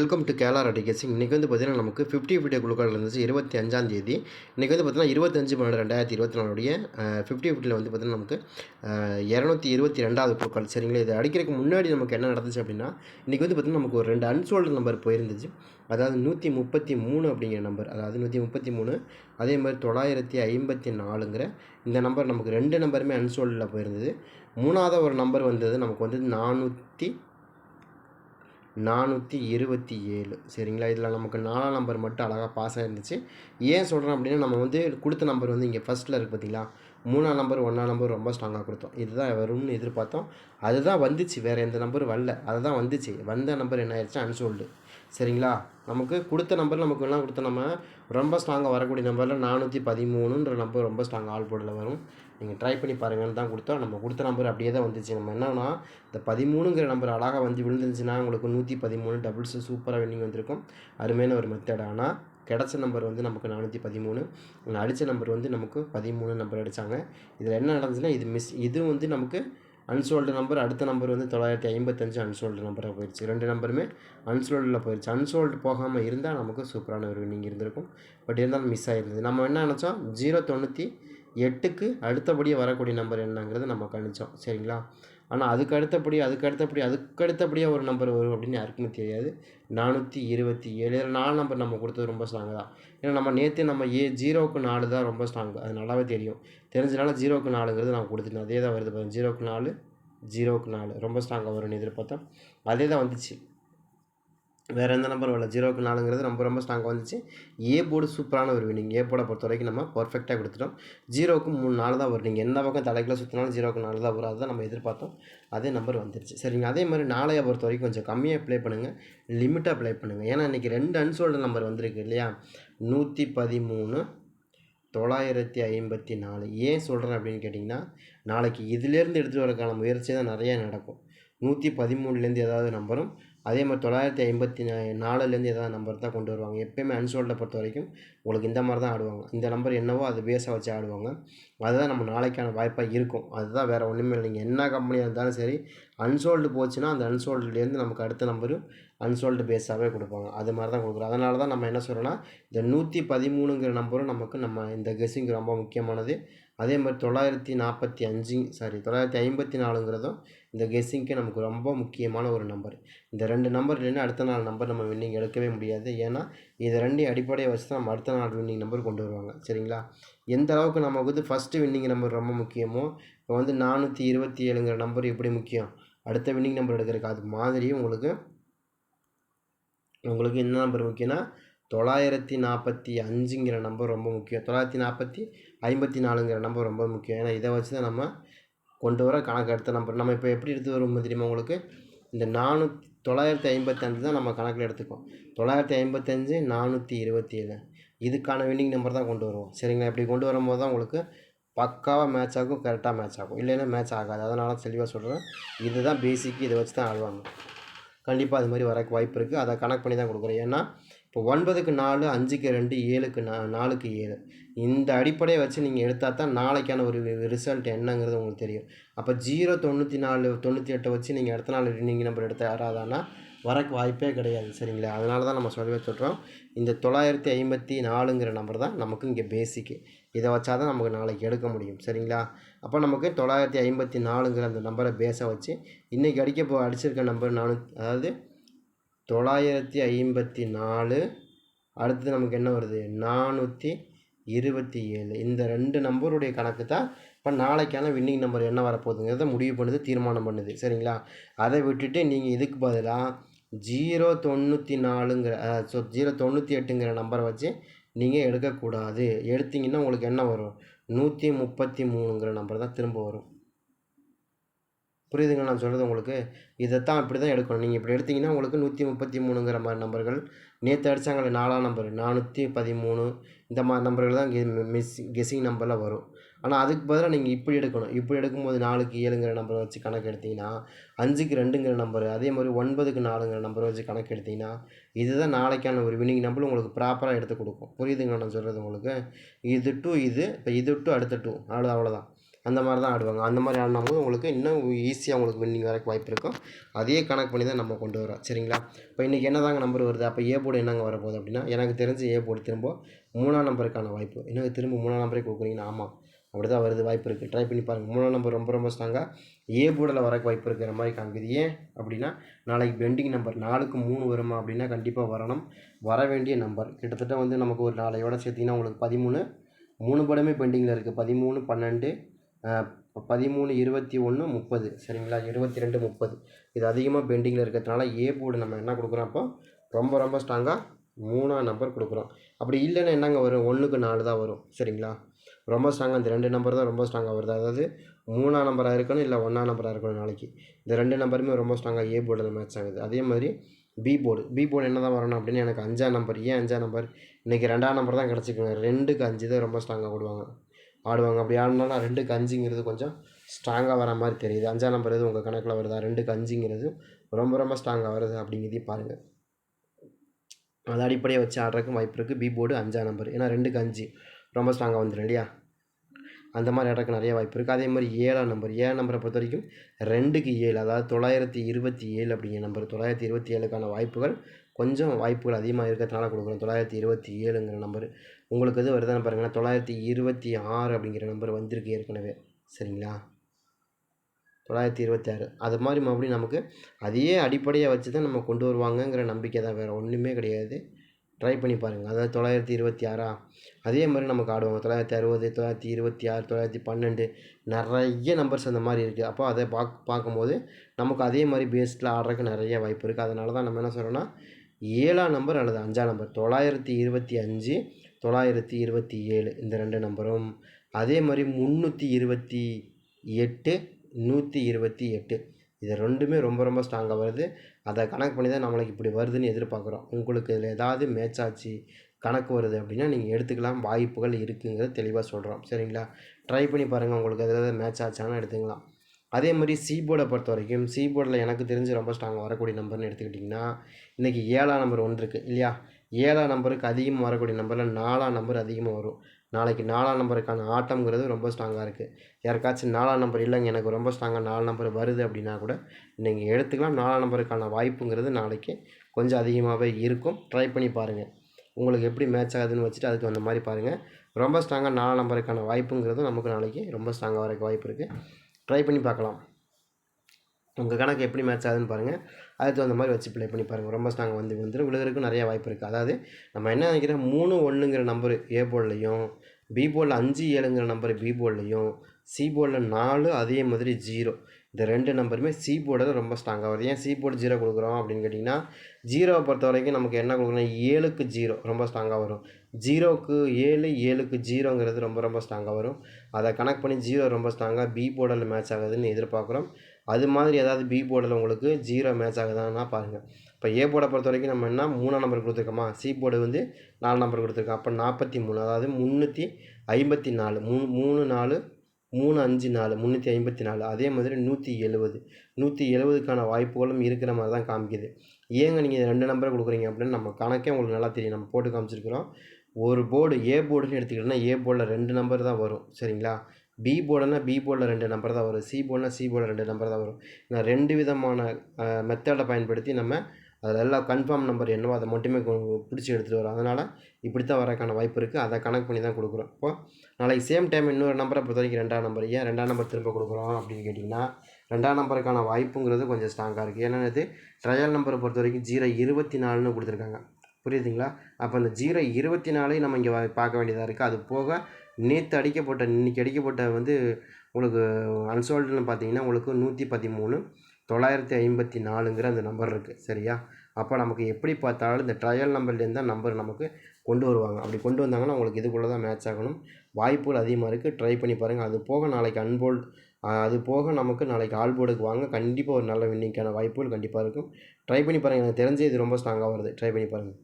Welcome to கேலா ready guessing இன்றைக்கி வந்து பார்த்தீங்கன்னா நமக்கு ஃபிஃப்டி ஃபிஃப்டி குழுக்கள் இருந்துச்சு இருபத்தி அஞ்சாம் தேதி. இன்றைக்கி வந்து பார்த்தீங்கன்னா இருபத்தஞ்சு பன்னெண்டு ரெண்டாயிரத்தி இருபத்தி நாலுடைய ஃபிஃப்டி ஃபிஃப்டியில் வந்து பார்த்தீங்கன்னா நமக்கு இரநூத்தி இருபத்தி ரெண்டாவது குழுக்கள். சரிங்களா? இது அடிக்கிறதுக்கு முன்னாடி நமக்கு என்ன நடந்துச்சு அப்படின்னா இன்றைக்கி வந்து பார்த்தீங்கன்னா நமக்கு ஒரு ரெண்டு அன்சோல்டு நம்பர் போயிருந்துச்சு. அதாவது நூற்றி முப்பத்தி மூணு அப்படிங்கிற நம்பர் அதாவது நூற்றி முப்பத்தி மூணு அதே மாதிரி தொள்ளாயிரத்தி ஐம்பத்தி நாலுங்கிற இந்த நம்பர் நமக்கு ரெண்டு நம்பருமே அன்சோல்டில் போயிருந்தது. மூணாவது ஒரு நம்பர் வந்தது நமக்கு வந்து நானூற்றி நானூற்றி இருபத்தி ஏழு. சரிங்களா? இதில் நமக்கு நாலாம் நம்பர் மட்டும் அழகாக பாஸ் ஆகிருந்துச்சு ஏன் சொல்கிறேன் அப்படின்னா நம்ம வந்து கொடுத்த நம்பர் வந்து இங்கே ஃபஸ்ட்டில் இருக்குது பார்த்தீங்களா மூணாம் நம்பர் ஒன்றாம் நம்பர் ரொம்ப ஸ்ட்ராங்காக கொடுத்தோம். இதுதான் வரும்னு எதிர்பார்த்தோம். அதுதான் வந்துச்சு. வேறு எந்த நம்பரும் வரல. அதுதான் வந்துச்சு. வந்த நம்பர் என்ன ஆயிடுச்சு அன்சோல்டு சரிங்களா? நமக்கு கொடுத்த நம்பர் நமக்கு வேணால் கொடுத்த நம்ம ரொம்ப ஸ்ட்ராங்காக வரக்கூடிய நம்பரில் நானூற்றி பதிமூணுன்ற நம்பர் ரொம்ப ஸ்ட்ராங்காக ஆள் போர்டில் வரும். நீங்கள் ட்ரை பண்ணி பாருங்கன்னு தான் கொடுத்தோம். நம்ம கொடுத்த நம்பர் அப்படியே தான் வந்துச்சு. நம்ம என்னன்னா இந்த பதிமூணுங்கிற நம்பர் அழகாக வந்து விழுந்துருந்துச்சுன்னா உங்களுக்கு நூற்றி பதிமூணு டபுள்ஸு சூப்பராக வின்னிங் வந்திருக்கும். அருமையான ஒரு மெத்தட் ஆனால் கிடச்ச நம்பர் வந்து நமக்கு நானூற்றி பதிமூணு அடித்த நம்பர் வந்து நமக்கு பதிமூணு நம்பர் அடித்தாங்க இதில் என்ன நடந்துச்சுன்னா இது மிஸ் இது வந்து நமக்கு அன்சோல்டு நம்பர் அடுத்த நம்பர் வந்து தொள்ளாயிரத்தி ஐம்பத்தஞ்சு அன்சோல்டு நம்பராக போயிடுச்சு ரெண்டு நம்பருமே அன்சோல்டில் போயிடுச்சு அன்சோல்டு போகாமல் இருந்தால் நமக்கு சூப்பரான ஒரு வின்னிங் இருந்திருக்கும். பட் இருந்தாலும் மிஸ் ஆகிருந்தது நம்ம என்ன நினச்சோம்? ஜீரோ தொண்ணூற்றி எட்டுக்கு அடுத்தபடியாக வரக்கூடிய நம்பர் என்னங்கிறத நம்ம கணிச்சோம். சரிங்களா? ஆனால் அதுக்கு அடுத்தபடி அதுக்கு அடுத்தபடி அதுக்கு அடுத்தபடியாக ஒரு நம்பர் வரும் அப்படின்னு யாருக்குமே தெரியாது. நானூற்றி இருபத்தி ஏழு. இதில் நாலு நம்பர் நம்ம கொடுத்தது ரொம்ப ஸ்ட்ராங்கு தான். ஏன்னா நம்ம நேற்று நம்ம ஏ ஜீரோவுக்கு நாலு தான் ரொம்ப ஸ்ட்ராங்கு அது நல்லாவே தெரியும். தெரிஞ்சனால ஜீரோவுக்கு நாலுங்கிறது நான் கொடுத்துட்டேன். அதே தான் வருது பாருங்கள் ஜீரோவுக்கு நாலு ஜீரோவுக்கு நாலு. ரொம்ப ஸ்ட்ராங்காக வரும்னு எதிர்பார்த்தோம். அதே தான் வந்துச்சு. வேறு எந்த நம்பர் வரல. ஜீரோக்கு நாலுங்கிறது ரொம்ப ரொம்ப ஸ்ட்ராங்காக வந்துச்சு. ஏ போர்டு சூப்பரான ஒரு வினிங் ஏ போர்டை பொறுத்த வரைக்கும் நம்ம பர்ஃபெக்டாக கொடுத்துட்டோம். ஜீரோக்கு மூணு நாலு தான் வரும். நீங்கள் எந்த பக்கம் தலைக்கில் சுற்றினாலும் ஜீரோக்கு நாலு தான் வரும். அதுதான் நம்ம எதிர்பார்த்தோம். அதே நம்பர் வந்துருச்சு. சரிங்க. அதே மாதிரி நாளையை பொறுத்த வரைக்கும் கொஞ்சம் கம்மியாக ப்ளே பண்ணுங்கள் லிமிட்டாக ப்ளே பண்ணுங்கள் ஏன்னா இன்றைக்கி ரெண்டு அன்சோல்டு நம்பர் வந்திருக்கு இல்லையா? நூற்றி பதிமூணு தொள்ளாயிரத்தி ஐம்பத்தி நாலு. ஏன் சொல்கிறேன் அப்படின்னு கேட்டிங்கன்னா நாளைக்கு இதுலேருந்து எடுத்துகிட்டு வரக்கான முயற்சி தான் நிறையா நடக்கும். நூற்றி பதிமூணுலேருந்து ஏதாவது நம்பரும் அதே மாதிரி தொள்ளாயிரத்தி ஐம்பத்தி நாலுலேருந்து ஏதாவது நம்பர் தான் கொண்டு வருவாங்க. எப்போயுமே அன்சோல்டை பொறுத்த வரைக்கும் உங்களுக்கு இந்த மாதிரி தான் ஆடுவாங்க. இந்த நம்பர் என்னவோ அது பேஸாக வச்சு ஆடுவாங்க. அதுதான் நம்ம நாளைக்கான வாய்ப்பாக இருக்கும். அதுதான் வேறு ஒன்றுமே இல்லைங்க என்ன கம்பெனியாக இருந்தாலும் சரி அன்சோல்டு போச்சுன்னா அந்த அன்சோல்டுலேருந்து நமக்கு அடுத்த நம்பரும் அன்சோல்டு பேஸாகவே கொடுப்பாங்க. அது மாதிரி தான் கொடுக்குறோம். அதனால தான் நம்ம என்ன சொல்கிறோன்னா இந்த நூற்றி பதிமூணுங்கிற நம்பரும் நமக்கு நம்ம இந்த கெஸ்ஸிங் ரொம்ப முக்கியமானது. அதே மாதிரி தொள்ளாயிரத்தி நாற்பத்தி அஞ்சு சாரி தொள்ளாயிரத்தி ஐம்பத்தி நாலுங்கிறதும் இந்த கெஸ்ஸிங்க்கு நமக்கு ரொம்ப முக்கியமான ஒரு நம்பர் இந்த ரெண்டு நம்பர் இல்லைன்னா அடுத்த நாள் நம்பர் நம்ம வின்னிங் எடுக்கவே முடியாது. ஏன்னா இது ரெண்டையும் அடிப்படையை வச்சு தான் நம்ம அடுத்த நாள் வின்னிங் நம்பர் கொண்டு வருவாங்க. சரிங்களா? எந்த அளவுக்கு நமக்கு வந்து ஃபஸ்ட்டு வின்னிங் நம்பர் ரொம்ப முக்கியமோ இப்போ வந்து நானூற்றி இருபத்தி ஏழுங்கிற நம்பர் எப்படி முக்கியம்? அடுத்த வின்னிங் நம்பர் எடுக்கிறதுக்கு அது மாதிரி உங்களுக்கு உங்களுக்கு என்ன நம்பர் முக்கியம்னா தொள்ளாயிரத்தி நாற்பத்தி அஞ்சுங்கிற நம்பர் ரொம்ப முக்கியம். தொள்ளாயிரத்தி நாற்பத்தி ஐம்பத்தி நாலுங்கிற நம்பர் ரொம்ப முக்கியம். ஏன்னா இதை வச்சு தான் நம்ம கொண்டு வர கணக்கு எடுத்து நம்பர் நம்ம இப்போ எப்படி எடுத்து வருவோம் தெரியுமா உங்களுக்கு? இந்த நானூ தொள்ளாயிரத்தி ஐம்பத்தஞ்சு தான் நம்ம கணக்கில் எடுத்துக்கோம் தொள்ளாயிரத்தி ஐம்பத்தஞ்சு நானூற்றி இருபத்தி ஏழு இதுக்கான வின்னிங் நம்பர் தான் கொண்டு வருவோம். சரிங்களா? இப்படி கொண்டு வரும்போது தான் உங்களுக்கு பக்காவாக மேட்ச் ஆகும் கரெக்டாக மேட்ச் ஆகும். இல்லைன்னா மேட்ச் ஆகாது. அதனால தெளிவாக சொல்கிறேன் இதுதான் பேசிக் இதை வச்சு தான் ஆடுவாங்க. கண்டிப்பாக அது மாதிரி வரக்கு வாய்ப்பு இருக்குது அதை கணக்கு பண்ணி தான் கொடுக்குறேன் ஏன்னா இப்போ ஒன்பதுக்கு நாலு அஞ்சுக்கு ரெண்டு ஏழுக்கு நா நாலுக்கு ஏழு. இந்த அடிப்படையை வச்சு நீங்கள் எடுத்தால் தான் நாளைக்கான ஒரு ரிசல்ட் என்னங்கிறது உங்களுக்கு தெரியும். அப்போ ஜீரோ தொண்ணூற்றி நாலு தொண்ணூற்றி எட்டை வச்சு நீங்கள் அடுத்த நாள் நீங்கள் நம்பர் எடுத்த யாராதானா வரக்கு வாய்ப்பே கிடையாது சரிங்களா? அதனால தான் நம்ம சொல்லவே சொல்கிறோம் இந்த தொள்ளாயிரத்தி ஐம்பத்தி நாலுங்கிற நம்பர் தான் நமக்கு இங்கே பேசிக்கு இதை வச்சா தான் நமக்கு நாளைக்கு எடுக்க முடியும் சரிங்களா? அப்போ நமக்கு தொள்ளாயிரத்தி ஐம்பத்தி நாலுங்கிற அந்த நம்பரை பேஸை வச்சு இன்றைக்கி அடிக்க போ அடிச்சிருக்க நம்பர் நானூ அதாவது தொள்ளாயிரத்தி ஐம்பத்தி நாலு. அடுத்தது நமக்கு என்ன வருது? நானூற்றி இருபத்தி ஏழு. இந்த ரெண்டு நம்பருடைய கணக்கு தான் இப்போ நாளைக்கான வின்னிங் நம்பர் என்ன வரப்போகுதுங்கிறத முடிவு பண்ணுது தீர்மானம் பண்ணுது. சரிங்களா? அதை விட்டுட்டு நீங்கள் இதுக்கு பதிலாக ஜீரோ தொண்ணூற்றி நாலுங்கிற ஸோ ஜீரோ தொண்ணூற்றி எட்டுங்கிற நம்பரை வச்சு நீங்கள் எடுக்கக்கூடாது. எடுத்திங்கன்னா உங்களுக்கு என்ன வரும்? நூற்றி முப்பத்தி மூணுங்கிற நம்பர் தான் திரும்ப வரும். புரியுதுங்க நான் சொல்கிறது உங்களுக்கு? இதைத்தான் இப்படி தான் எடுக்கணும். நீங்கள் இப்படி எடுத்திங்கன்னா உங்களுக்கு நூற்றி முப்பத்தி மூணுங்கிற மாதிரி நம்பர்கள். நேற்று அடித்தாங்களே நாலாம் நம்பர். நானூற்றி பதிமூணு இந்த மாதிரி நம்பர்கள் தான் மிஸ் கெஸிங் நம்பரில் வரும். ஆனால் அதுக்கு பதிலாக நீங்கள் இப்படி எடுக்கணும். இப்படி எடுக்கும்போது நாலுக்கு ஏழுங்கிற நம்பரை வச்சு கணக்கு எடுத்திங்கன்னா அஞ்சுக்கு ரெண்டுங்கிற நம்பர் அதே மாதிரி ஒன்பதுக்கு நாலுங்கிற நம்பரை வச்சு கணக்கு எடுத்திங்கன்னா இதுதான் நாளைக்கான ஒரு வினிங் நம்பர் உங்களுக்கு ப்ராப்பராக எடுத்து கொடுக்கும். புரியுதுங்க நான் சொல்கிறது உங்களுக்கு? இது டு இது இப்போ இது டு அடுத்த டூ அவ்வளோ அவ்வளோதான். அந்த மாதிரி தான் ஆடுவாங்க. அந்த மாதிரி ஆடினம்போது உங்களுக்கு இன்னும் ஈஸியாக உங்களுக்கு வின்னிங் வரக்கு வாய்ப்பு இருக்கும். அதையே கணக்கு பண்ணி தான் நம்ம கொண்டு வரோம் சரிங்களா? இப்போ இன்றைக்கி என்ன தாங்க நம்பர் வருது? அப்போ ஏ போர்டு என்னங்க வரப்போகுது அப்படின்னா எனக்கு தெரிஞ்சு ஏ போர்டு திரும்ப மூணாம் நம்பருக்கான வாய்ப்பு. எனக்கு திரும்ப மூணாம் நம்பரே கொடுக்குறீங்கன்னா ஆமாம். அப்படி தான் வருது வாய்ப்பு இருக்குது ட்ரை பண்ணி பாருங்கள் மூணாம் நம்பர் ரொம்ப ரொம்ப ஸ்ட்ராங்காக ஏ போர்டில் வரக்கு வாய்ப்பு இருக்கிற மாதிரி காமிக்குது. ஏன் அப்படின்னா நாளைக்கு பெண்டிங் நம்பர் நாலுக்கு மூணு வருமா அப்படின்னா கண்டிப்பாக வரணும். வர வேண்டிய நம்பர் கிட்டத்தட்ட வந்து நமக்கு ஒரு நாளையோட சேர்த்திங்கன்னா உங்களுக்கு பதிமூணு மூணு படமே பெண்டிங்கில் இருக்குது பதிமூணு பன்னெண்டு பதிமூணு இருபத்தி ஒன்று முப்பது. சரிங்களா? இருபத்தி ரெண்டு முப்பது. இது அதிகமாக பெண்டிங்கில் இருக்கிறதுனால ஏ போர்டு நம்ம என்ன கொடுக்குறோம் அப்போ? ரொம்ப ரொம்ப ஸ்ட்ராங்காக மூணாம் நம்பர் கொடுக்குறோம். அப்படி இல்லைன்னா என்னங்க வரும்? ஒன்றுக்கு நாலு தான் வரும். சரிங்களா? ரொம்ப ஸ்ட்ராங்காக இந்த ரெண்டு நம்பர் தான் ரொம்ப ஸ்ட்ராங்காக வருது. அதாவது மூணாம் நம்பராக இருக்கணும் இல்லை ஒன்றாம் நம்பராக இருக்கணும் நாளைக்கு. இந்த ரெண்டு நம்பருமே ரொம்ப ஸ்ட்ராங்காக ஏ போர்டில் மேட்ச் ஆகுது. அதே மாதிரி பி போர்டு பி போர்டு என்ன தான் வரணும் அப்படின்னு எனக்கு அஞ்சாம் நம்பர் ஏன் அஞ்சாம் நம்பர் இன்றைக்கி ரெண்டாம் நம்பர் தான் கிடச்சிக்கோங்க ரெண்டுக்கு அஞ்சு தான் ரொம்ப ஸ்ட்ராங்காக விடுவாங்க ஆடுவாங்க. அப்படி ஆடினாலும் ரெண்டுக்கு அஞ்சுங்கிறது கொஞ்சம் ஸ்ட்ராங்காக வர மாதிரி தெரியுது. அஞ்சாம் நம்பர் எதுவும் உங்கள் கணக்கில் வருதா? ரெண்டுக்கு அஞ்சுங்கிறது ரொம்ப ரொம்ப ஸ்ட்ராங்காக வருது அப்படிங்கிறதையும் பாருங்கள் அது அடிப்படையை வச்சு ஆடுறதுக்கு வாய்ப்பு இருக்குது பி போர்டு அஞ்சாம் நம்பர் ஏன்னா ரெண்டுக்கு அஞ்சு ரொம்ப ஸ்ட்ராங்காக வந்துடும் இல்லையா? அந்த மாதிரி ஆடுறதுக்கு நிறைய வாய்ப்பு இருக்குது அதே மாதிரி ஏழாம் நம்பர் ஏழாம் நம்பரை பொறுத்த வரைக்கும் ரெண்டுக்கு ஏழு அதாவது தொள்ளாயிரத்தி இருபத்தி ஏழு அப்படிங்கிற நம்பர் தொள்ளாயிரத்தி இருபத்தி ஏழுக்கான வாய்ப்புகள் கொஞ்சம் வாய்ப்புகள் அதிகமாக இருக்கிறதுனால கொடுக்குறோம் தொள்ளாயிரத்தி இருபத்தி ஏழுங்கிற நம்பர். உங்களுக்கு எது வருதான்னு பாருங்கன்னா தொள்ளாயிரத்தி இருபத்தி ஆறு அப்படிங்கிற நம்பர் வந்திருக்கு ஏற்கனவே. சரிங்களா? தொள்ளாயிரத்தி இருபத்தி ஆறு. அது மாதிரி மறுபடியும் நமக்கு அதையே அடிப்படையாக வச்சு தான் நம்ம கொண்டு வருவாங்கங்கிற நம்பிக்கை தான் வேறு ஒன்றுமே கிடையாது. ட்ரை பண்ணி பாருங்கள் அதாவது தொள்ளாயிரத்தி இருபத்தி ஆறா? அதே மாதிரி நமக்கு ஆடுவாங்க. தொள்ளாயிரத்தி அறுபது தொள்ளாயிரத்தி இருபத்தி ஆறு தொள்ளாயிரத்தி பன்னெண்டு நிறைய நம்பர்ஸ் அந்த மாதிரி இருக்குது அப்போ அதை பாக் பார்க்கும்போது நமக்கு அதே மாதிரி பேஸ்டில் ஆடுறதுக்கு நிறைய வாய்ப்பு இருக்குது அதனால தான் நம்ம என்ன சொல்கிறோன்னா ஏழாம் நம்பர் அல்லது அஞ்சாம் நம்பர் தொள்ளாயிரத்தி இருபத்தி அஞ்சு தொள்ளாயிரத்தி இருபத்தி ஏழு இந்த ரெண்டு நம்பரும் அதே மாதிரி முந்நூற்றி இருபத்தி எட்டு நூற்றி இருபத்தி எட்டு. இது ரெண்டுமே ரொம்ப ரொம்ப ஸ்ட்ராங்காக வருது. அதை கணக்கு பண்ணி தான் நம்மளுக்கு இப்படி வருதுன்னு எதிர்பார்க்குறோம். உங்களுக்கு இதில் ஏதாவது மேட்ச் ஆச்சு கணக்கு வருது அப்படின்னா நீங்கள் எடுத்துக்கலாம். வாய்ப்புகள் இருக்குங்கிறத தெளிவாக சொல்கிறோம் சரிங்களா? ட்ரை பண்ணி பாருங்கள் உங்களுக்கு எதாவது மேட்ச் ஆச்சானா எடுத்துக்கலாம். அதே மாதிரி சி போர்டை பொறுத்த வரைக்கும் சி போர்டில் எனக்கு தெரிஞ்சு ரொம்ப ஸ்ட்ராங்காக வரக்கூடிய நம்பர்னு எடுத்துக்கிட்டிங்கன்னா இன்றைக்கி ஏழாம் நம்பர் ஒன்று இருக்குது இல்லையா? ஏழாம் நம்பருக்கு அதிகமாக வரக்கூடிய நம்பரில் நாலாம் நம்பர் அதிகமாக வரும். நாளைக்கு நாலாம் நம்பருக்கான ஆட்டம்ங்கிறது ரொம்ப ஸ்ட்ராங்காக இருக்குது யாருக்காச்சும் நாலாம் நம்பர் இல்லைங்க எனக்கு ரொம்ப ஸ்ட்ராங்காக நாலு நம்பர் வருது அப்படின்னா கூட நீங்கள் எடுத்துக்கலாம். நாலாம் நம்பருக்கான வாய்ப்புங்கிறது நாளைக்கு கொஞ்சம் அதிகமாகவே இருக்கும். ட்ரை பண்ணி பாருங்கள் உங்களுக்கு எப்படி மேட்ச் ஆகுதுன்னு வச்சுட்டு அதுக்கு அந்த மாதிரி பாருங்கள் ரொம்ப ஸ்ட்ராங்காக நாலாம் நம்பருக்கான வாய்ப்புங்கிறதும் நமக்கு நாளைக்கு ரொம்ப ஸ்ட்ராங்காக வரக்கு வாய்ப்பு இருக்குது ட்ரை பண்ணி பார்க்கலாம். உங்கள் கணக்கு எப்படி மேட்ச் ஆகுதுன்னு பாருங்கள் அதுக்கு தகுந்த மாதிரி வச்சு ப்ளே பண்ணி பாருங்கள் ரொம்ப ஸ்ட்ராங் வந்து வந்துடும் விழுகிறதுக்கும் நிறைய வாய்ப்பு இருக்குது அதாவது நம்ம என்ன நினைக்கிறோம்? மூணு ஒன்றுங்கிற நம்பர் ஏ போர்ட்லையும் பி போர்டில் அஞ்சு ஏழுங்கிற நம்பர் பி போர்ட்லையும் சி போர்டில் நாலு அதே மாதிரி ஜீரோ இந்த ரெண்டு நம்பருமே சி போர்டில் ரொம்ப ஸ்ட்ராங்காக வருது. ஏன் சி போர்டு ஜீரோ கொடுக்குறோம் அப்படின்னு கேட்டிங்கன்னா ஜீரோவை பொறுத்த வரைக்கும் நமக்கு என்ன கொடுக்குறோம் ஏழுக்கு ஜீரோ ரொம்ப ஸ்ட்ராங்காக வரும். ஜீரோவுக்கு ஏழு ஏழுக்கு ஜீரோங்கிறது ரொம்ப ரொம்ப ஸ்ட்ராங்காக வரும். அதை கனெக்ட் பண்ணி ஜீரோ ரொம்ப ஸ்ட்ராங்காக பி போர்டில் மேட்ச் ஆகுதுன்னு எதிர்பார்க்குறோம். அது மாதிரி ஏதாவது பி போர்டில் உங்களுக்கு ஜீரோ மேட்ச் ஆகுதான்னா பாருங்கள் இப்போ ஏ போர்டை பொறுத்த வரைக்கும் நம்ம என்ன மூணாம் நம்பர் கொடுத்துருக்கோமா? சி போர்டு வந்து நாலு நம்பர் கொடுத்துருக்கோம். அப்போ நாற்பத்தி மூணு அதாவது முந்நூற்றி ஐம்பத்தி நாலு மூணு மூணு நாலு மூணு அஞ்சு நாலு முந்நூற்றி ஐம்பத்தி நாலு அதே மாதிரி நூற்றி எழுபது நூற்றி எழுபதுக்கான வாய்ப்புகளும் இருக்கிற மாதிரி தான் காமிக்குது. ஏங்க நீங்கள் ரெண்டு நம்பரை கொடுக்குறீங்க அப்படின்னு நம்ம கணக்கே உங்களுக்கு நல்லா தெரியும். நம்ம போட்டு காமிச்சிருக்கிறோம். ஒரு போர்டு ஏ போர்டுன்னு எடுத்துக்கிட்டோன்னா ஏ போர்டில் ரெண்டு நம்பர் தான் வரும். சரிங்களா? பி போர்டுனா பி போர்டில் ரெண்டு நம்பர் தான் வரும். சி போர்டுனா சி போர்டில் ரெண்டு நம்பர் தான் வரும். நான் ரெண்டு விதமான மெத்தடை பயன்படுத்தி நம்ம அதில் எல்லாம் கன்ஃபார்ம் நம்பர் என்னவோ அதை மட்டுமே பிடிச்சி எடுத்துகிட்டு வரோம். அதனால் இப்படி தான் வரக்கான வாய்ப்பு இருக்குது அதை கணக்கு பண்ணி தான் கொடுக்குறோம். இப்போ நாளைக்கு சேம் டைம் இன்னொரு நம்பரை பொறுத்த வரைக்கும் ரெண்டாம் நம்பர் ஏன் ரெண்டாம் நம்பர் திரும்ப கொடுக்குறோம் அப்படின்னு கேட்டிங்கன்னா ரெண்டாம் நம்பருக்கான வாய்ப்புங்கிறது கொஞ்சம் ஸ்ட்ராங்காக இருக்குது ஏன்னா இது ட்ரையல் நம்பரை பொறுத்த வரைக்கும் ஜீரோ இருபத்தி நாலுன்னு கொடுத்துருக்காங்க. புரியுதுங்களா? அப்போ அந்த ஜீரோ இருபத்தி நாலையும் நம்ம இங்கே பார்க்க வேண்டியதாக இருக்குது அது போக நேற்று அடிக்கப்பட்ட இன்றைக்கி அடிக்கப்பட்ட வந்து உங்களுக்கு அன்சோல்டுன்னு பார்த்தீங்கன்னா உங்களுக்கு நூற்றி பதிமூணு. தொள்ளாயிரத்தி ஐம்பத்தி நாலுங்கிற அந்த நம்பர் இருக்குது சரியா? அப்போ நமக்கு எப்படி பார்த்தாலும் இந்த ட்ரையல் நம்பர்லேருந்து தான் நம்பர் நமக்கு கொண்டு வருவாங்க. அப்படி கொண்டு வந்தாங்கன்னா உங்களுக்கு இதுக்குள்ளே தான் மேட்ச் ஆகணும். வாய்ப்புகள் அதிகமாக இருக்குது ட்ரை பண்ணி பாருங்கள் அது போக நாளைக்கு அன்போல்ட் அது போக நமக்கு நாளைக்கு ஆல் போர்டுக்கு வாங்க. கண்டிப்பாக ஒரு நல்ல வின்னிங்க்கான வாய்ப்புகள் கண்டிப்பாக இருக்கும். ட்ரை பண்ணி பாருங்கள் எனக்கு தெரிஞ்சு இது ரொம்ப ஸ்ட்ராங்காக வருது. ட்ரை பண்ணி பாருங்கள்